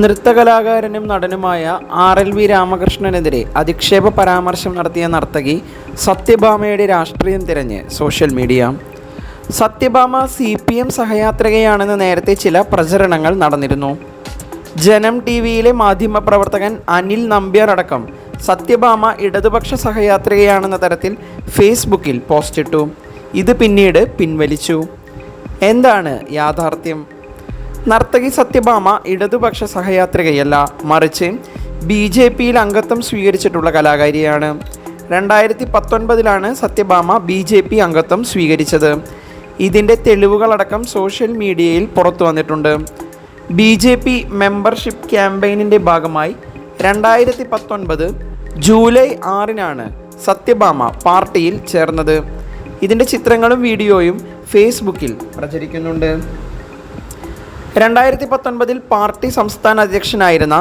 നൃത്തകലാകാരനും നടനുമായ R L V രാമകൃഷ്ണനെതിരെ അധിക്ഷേപ പരാമർശം നടത്തിയ നർത്തകി സത്യഭാമയുടെ രാഷ്ട്രീയം തിരഞ്ഞ് social media. Satyabhama C P M സഹയാത്രികയാണെന്ന് നേരത്തെ ചില പ്രചരണങ്ങൾ നടന്നിരുന്നു. ജനം ടി വിയിലെ മാധ്യമപ്രവർത്തകൻ അനിൽ നമ്പ്യാർ അടക്കം സത്യഭാമ ഇടതുപക്ഷ സഹയാത്രികയാണെന്ന തരത്തിൽ ഫേസ്ബുക്കിൽ പോസ്റ്റിട്ടു. ഇത് പിന്നീട് പിൻവലിച്ചു. എന്താണ് യാഥാർത്ഥ്യം? നർത്തകി സത്യഭാമ ഇടതുപക്ഷ സഹയാത്രികയല്ല മറിച്ച് ബി ജെ പിയിൽ അംഗത്വം സ്വീകരിച്ചിട്ടുള്ള കലാകാരിയാണ്. രണ്ടായിരത്തി പത്തൊൻപതിലാണ് സത്യഭാമ ബി ജെ പി അംഗത്വം സ്വീകരിച്ചത്. ഇതിന്റെ തെളിവുകളടക്കം സോഷ്യൽ മീഡിയയിൽ പുറത്തു വന്നിട്ടുണ്ട്. ബി ജെ പി മെമ്പർഷിപ്പ് ക്യാമ്പയിനിന്റെ ഭാഗമായി രണ്ടായിരത്തി പത്തൊൻപത് ജൂലൈ ആറിനാണ് സത്യഭാമ പാർട്ടിയിൽ ചേർന്നത്. ഇതിന്റെ ചിത്രങ്ങളും വീഡിയോയും ഫേസ്ബുക്കിൽ പ്രചരിക്കുന്നുണ്ട്. രണ്ടായിരത്തി പത്തൊൻപതിൽ പാർട്ടി സംസ്ഥാന അധ്യക്ഷനായിരുന്ന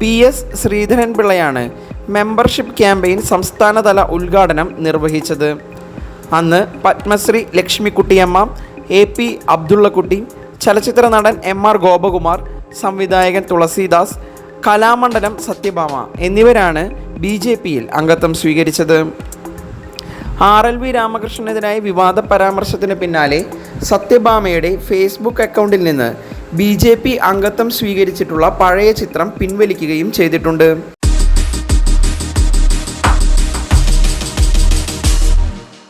പി എസ് ശ്രീധരൻപിള്ളയാണ് മെമ്പർഷിപ്പ് ക്യാമ്പയിൻ സംസ്ഥാനതല ഉദ്ഘാടനം നിർവഹിച്ചത്. അന്ന് പത്മശ്രീ ലക്ഷ്മിക്കുട്ടിയമ്മ എ പി അബ്ദുള്ളക്കുട്ടി ചലച്ചിത്ര നടൻ എം ആർ ഗോപകുമാർ സംവിധായകൻ തുളസീദാസ് കലാമണ്ഡലം സത്യഭാമ എന്നിവരാണ് ബി ജെ പിയിൽ അംഗത്വം സ്വീകരിച്ചത്. ആർ എൽ വി രാമകൃഷ്ണനെതിരായ വിവാദ പരാമർശത്തിന് പിന്നാലെ സത്യഭാമയുടെ ഫേസ്ബുക്ക് അക്കൗണ്ടിൽ നിന്ന് ബി ജെ പി അംഗത്വം സ്വീകരിച്ചിട്ടുള്ള പഴയ ചിത്രം പിൻവലിക്കുകയും ചെയ്തിട്ടുണ്ട്.